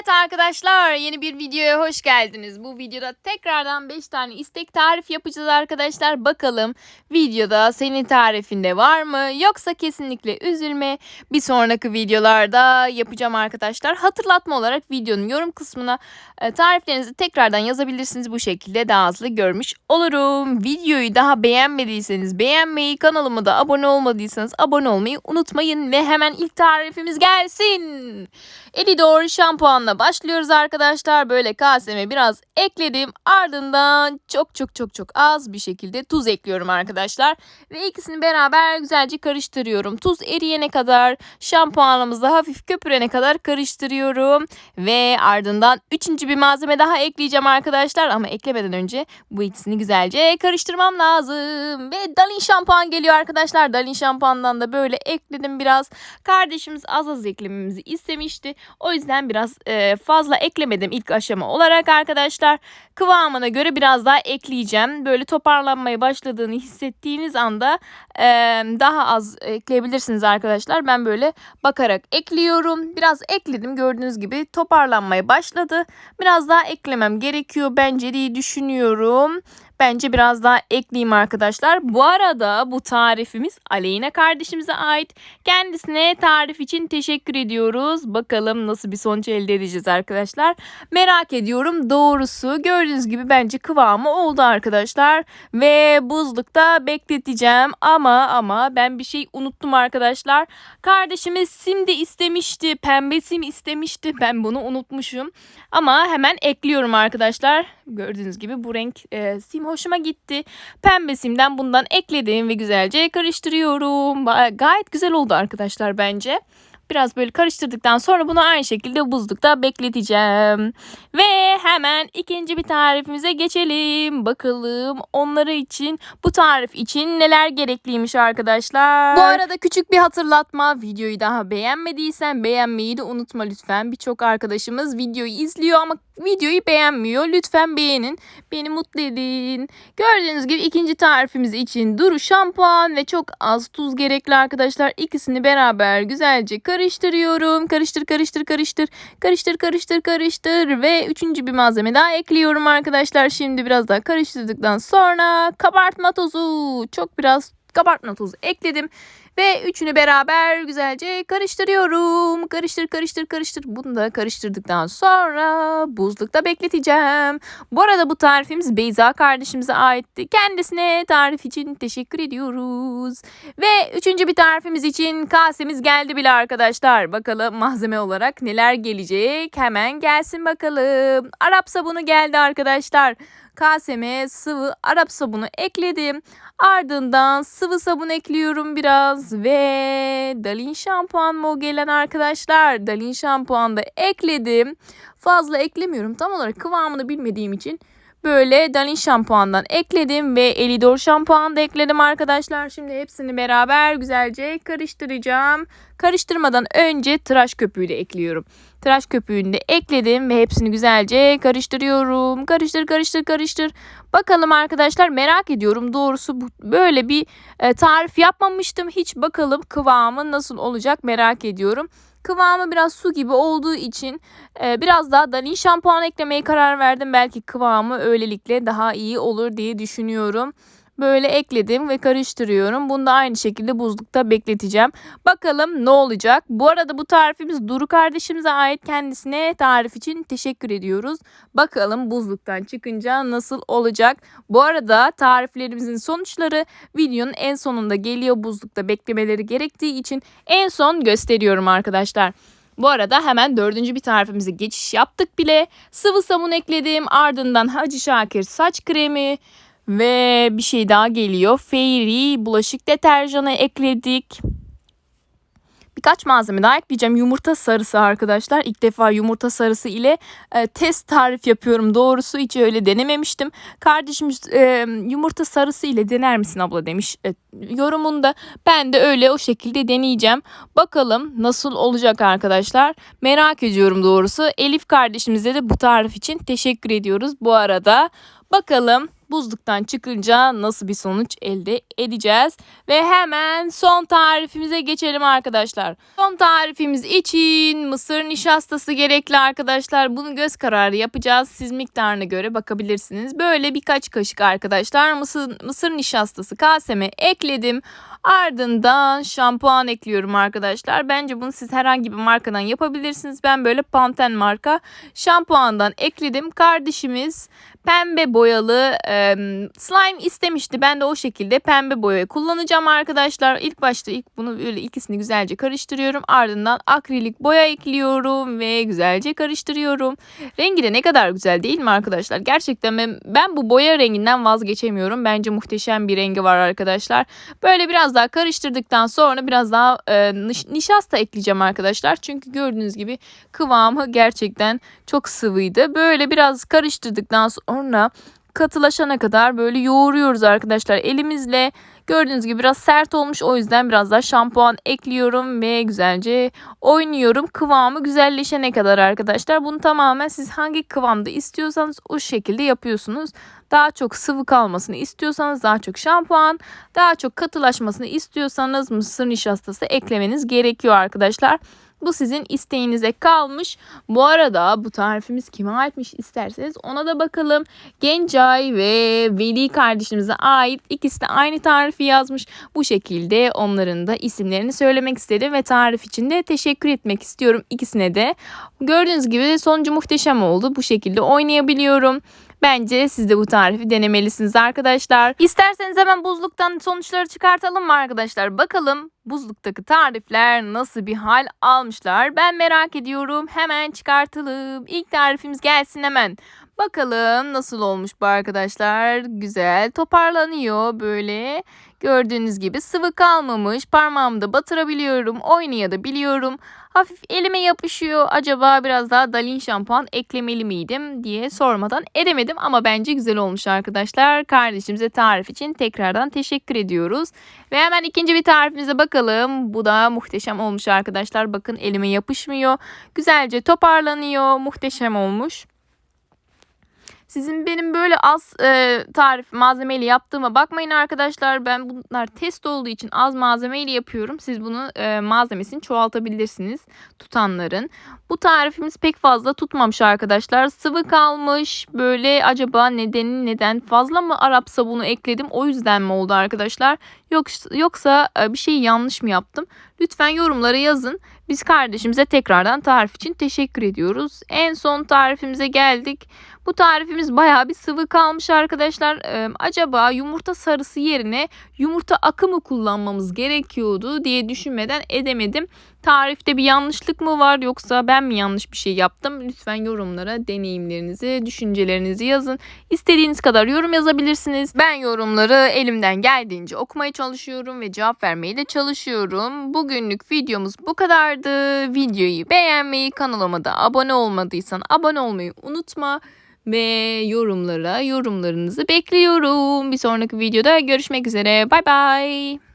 Evet arkadaşlar yeni bir videoya hoş geldiniz. Bu videoda tekrardan 5 tane istek tarif yapacağız arkadaşlar. Bakalım videoda senin tarifinde var mı yoksa kesinlikle üzülme. Bir sonraki videolarda yapacağım arkadaşlar. Hatırlatma olarak videonun yorum kısmına e, tariflerinizi tekrardan yazabilirsiniz. Bu şekilde daha hızlı görmüş olurum. Videoyu daha beğenmediyseniz beğenmeyi, kanalıma da abone olmadıysanız abone olmayı unutmayın. Ve hemen ilk tarifimiz gelsin. Elidor şampuanla başlıyoruz arkadaşlar. Böyle kaseme biraz ekledim. Ardından çok çok çok çok az bir şekilde tuz ekliyorum arkadaşlar. Ve ikisini beraber güzelce karıştırıyorum. Tuz eriyene kadar şampuanımızda hafif köpürene kadar karıştırıyorum. Ve ardından üçüncü bir malzeme daha ekleyeceğim arkadaşlar. Ama eklemeden önce bu ikisini güzelce karıştırmam lazım. Ve Dalin şampuan geliyor arkadaşlar. Dalin şampuandan da böyle ekledim biraz. Kardeşimiz az az eklememizi istemişti. O yüzden biraz e, fazla eklemedim ilk aşama olarak arkadaşlar. Kıvamına göre biraz daha ekleyeceğim. Böyle toparlanmaya başladığını hissettiğiniz anda e, daha az ekleyebilirsiniz arkadaşlar. Ben böyle bakarak ekliyorum. Biraz ekledim gördüğünüz gibi toparlanmaya başladı. Biraz daha eklemem gerekiyor bence diye düşünüyorum. Bence biraz daha ekleyeyim arkadaşlar. Bu arada bu tarifimiz Aleyna kardeşimize ait. Kendisine tarif için teşekkür ediyoruz. Bakalım nasıl bir sonuç elde edeceğiz arkadaşlar. Merak ediyorum. Doğrusu gördüğünüz gibi bence kıvamı oldu arkadaşlar. Ve buzlukta bekleteceğim. Ama ama ben bir şey unuttum arkadaşlar. Kardeşimiz sim de istemişti. Pembe sim istemişti. Ben bunu unutmuşum. Ama hemen ekliyorum arkadaşlar. Gördüğünüz gibi bu renk e, sim hoşuma gitti. Pembe simden bundan ekledim ve güzelce karıştırıyorum. Gayet güzel oldu arkadaşlar bence. Biraz böyle karıştırdıktan sonra bunu aynı şekilde buzlukta bekleteceğim. Ve hemen ikinci bir tarifimize geçelim. Bakalım onları için bu tarif için neler gerekliymiş arkadaşlar. Bu arada küçük bir hatırlatma. Videoyu daha beğenmediysen beğenmeyi de unutma lütfen. Birçok arkadaşımız videoyu izliyor ama videoyu beğenmiyor. Lütfen beğenin. Beni mutlu edin. Gördüğünüz gibi ikinci tarifimiz için duru şampuan ve çok az tuz gerekli arkadaşlar. İkisini beraber güzelce karıştırıyorum. Karıştır karıştır karıştır. Karıştır karıştır karıştır ve üçüncü bir malzeme daha ekliyorum arkadaşlar. Şimdi biraz daha karıştırdıktan sonra kabartma tozu. Çok biraz kabartma tozu ekledim. Ve üçünü beraber güzelce karıştırıyorum. Karıştır karıştır karıştır. Bunu da karıştırdıktan sonra buzlukta bekleteceğim. Bu arada bu tarifimiz Beyza kardeşimize aitti. Kendisine tarif için teşekkür ediyoruz. Ve üçüncü bir tarifimiz için kasemiz geldi bile arkadaşlar. Bakalım malzeme olarak neler gelecek. Hemen gelsin bakalım. Arap sabunu geldi arkadaşlar kaseme sıvı Arap sabunu ekledim. Ardından sıvı sabun ekliyorum biraz ve Dalin şampuan mı gelen arkadaşlar? Dalin şampuan da ekledim. Fazla eklemiyorum tam olarak kıvamını bilmediğim için böyle Dalin şampuandan ekledim ve Elidor şampuan da ekledim arkadaşlar. Şimdi hepsini beraber güzelce karıştıracağım. Karıştırmadan önce tıraş köpüğü de ekliyorum. Tıraş köpüğünü de ekledim ve hepsini güzelce karıştırıyorum. Karıştır karıştır karıştır. Bakalım arkadaşlar merak ediyorum. Doğrusu böyle bir e, tarif yapmamıştım. Hiç bakalım kıvamı nasıl olacak merak ediyorum. Kıvamı biraz su gibi olduğu için e, biraz daha Dalin şampuan eklemeye karar verdim. Belki kıvamı öylelikle daha iyi olur diye düşünüyorum. Böyle ekledim ve karıştırıyorum. Bunu da aynı şekilde buzlukta bekleteceğim. Bakalım ne olacak. Bu arada bu tarifimiz Duru kardeşimize ait kendisine tarif için teşekkür ediyoruz. Bakalım buzluktan çıkınca nasıl olacak. Bu arada tariflerimizin sonuçları videonun en sonunda geliyor. Buzlukta beklemeleri gerektiği için en son gösteriyorum arkadaşlar. Bu arada hemen dördüncü bir tarifimize geçiş yaptık bile. Sıvı sabun ekledim. Ardından Hacı Şakir saç kremi, ve bir şey daha geliyor. Fairy bulaşık deterjanı ekledik. Birkaç malzeme daha ekleyeceğim. Yumurta sarısı arkadaşlar. İlk defa yumurta sarısı ile e, test tarif yapıyorum. Doğrusu hiç öyle denememiştim. Kardeşim e, yumurta sarısı ile dener misin abla demiş e, yorumunda. Ben de öyle o şekilde deneyeceğim. Bakalım nasıl olacak arkadaşlar. Merak ediyorum doğrusu. Elif kardeşimize de bu tarif için teşekkür ediyoruz. Bu arada bakalım buzluktan çıkınca nasıl bir sonuç elde edeceğiz. Ve hemen son tarifimize geçelim arkadaşlar. Son tarifimiz için mısır nişastası gerekli arkadaşlar. Bunu göz kararı yapacağız. Siz miktarına göre bakabilirsiniz. Böyle birkaç kaşık arkadaşlar mısır, mısır nişastası kaseme ekledim. Ardından şampuan ekliyorum arkadaşlar. Bence bunu siz herhangi bir markadan yapabilirsiniz. Ben böyle Pantene marka şampuandan ekledim. Kardeşimiz pembe boyalı e, slime istemişti. Ben de o şekilde pembe boya kullanacağım arkadaşlar. İlk başta ilk bunu böyle ikisini güzelce karıştırıyorum. Ardından akrilik boya ekliyorum ve güzelce karıştırıyorum. Rengi de ne kadar güzel değil mi arkadaşlar? Gerçekten ben, ben bu boya renginden vazgeçemiyorum. Bence muhteşem bir rengi var arkadaşlar. Böyle biraz daha karıştırdıktan sonra biraz daha e, nişasta ekleyeceğim arkadaşlar. Çünkü gördüğünüz gibi kıvamı gerçekten çok sıvıydı. Böyle biraz karıştırdıktan sonra katılaşana kadar böyle yoğuruyoruz arkadaşlar elimizle. Gördüğünüz gibi biraz sert olmuş o yüzden biraz daha şampuan ekliyorum ve güzelce oynuyorum. Kıvamı güzelleşene kadar arkadaşlar. Bunu tamamen siz hangi kıvamda istiyorsanız o şekilde yapıyorsunuz. Daha çok sıvı kalmasını istiyorsanız daha çok şampuan, daha çok katılaşmasını istiyorsanız mısır nişastası eklemeniz gerekiyor arkadaşlar. Bu sizin isteğinize kalmış. Bu arada bu tarifimiz kime aitmiş isterseniz ona da bakalım. Gencay ve Veli kardeşimize ait ikisi de aynı tarifi yazmış. Bu şekilde onların da isimlerini söylemek istedim ve tarif için de teşekkür etmek istiyorum ikisine de. Gördüğünüz gibi sonucu muhteşem oldu. Bu şekilde oynayabiliyorum. Bence siz de bu tarifi denemelisiniz arkadaşlar. İsterseniz hemen buzluktan sonuçları çıkartalım mı arkadaşlar? Bakalım buzluktaki tarifler nasıl bir hal almışlar? Ben merak ediyorum. Hemen çıkartalım. İlk tarifimiz gelsin hemen. Bakalım nasıl olmuş bu arkadaşlar. Güzel toparlanıyor böyle. Gördüğünüz gibi sıvı kalmamış. Parmağımda batırabiliyorum. Oynayabiliyorum. Hafif elime yapışıyor. Acaba biraz daha Dalin şampuan eklemeli miydim diye sormadan edemedim. Ama bence güzel olmuş arkadaşlar. Kardeşimize tarif için tekrardan teşekkür ediyoruz. Ve hemen ikinci bir tarifimize bakalım. Bu da muhteşem olmuş arkadaşlar. Bakın elime yapışmıyor. Güzelce toparlanıyor. Muhteşem olmuş. Sizin benim böyle az e, tarif malzemeyle yaptığıma bakmayın arkadaşlar. Ben bunlar test olduğu için az malzemeyle yapıyorum. Siz bunu e, malzemesini çoğaltabilirsiniz tutanların. Bu tarifimiz pek fazla tutmamış arkadaşlar. Sıvı kalmış. Böyle acaba nedeni neden fazla mı Arap sabunu ekledim? O yüzden mi oldu arkadaşlar? Yok, yoksa e, bir şey yanlış mı yaptım? Lütfen yorumlara yazın. Biz kardeşimize tekrardan tarif için teşekkür ediyoruz. En son tarifimize geldik. Bu tarifimiz bayağı bir sıvı kalmış arkadaşlar. Ee, acaba yumurta sarısı yerine yumurta akımı kullanmamız gerekiyordu diye düşünmeden edemedim. Tarifte bir yanlışlık mı var yoksa ben mi yanlış bir şey yaptım? Lütfen yorumlara deneyimlerinizi, düşüncelerinizi yazın. İstediğiniz kadar yorum yazabilirsiniz. Ben yorumları elimden geldiğince okumaya çalışıyorum ve cevap vermeye de çalışıyorum. Bugünlük videomuz bu kadardı. Videoyu beğenmeyi, kanalıma da abone olmadıysan abone olmayı unutma ve yorumlara yorumlarınızı bekliyorum. Bir sonraki videoda görüşmek üzere. Bay bay.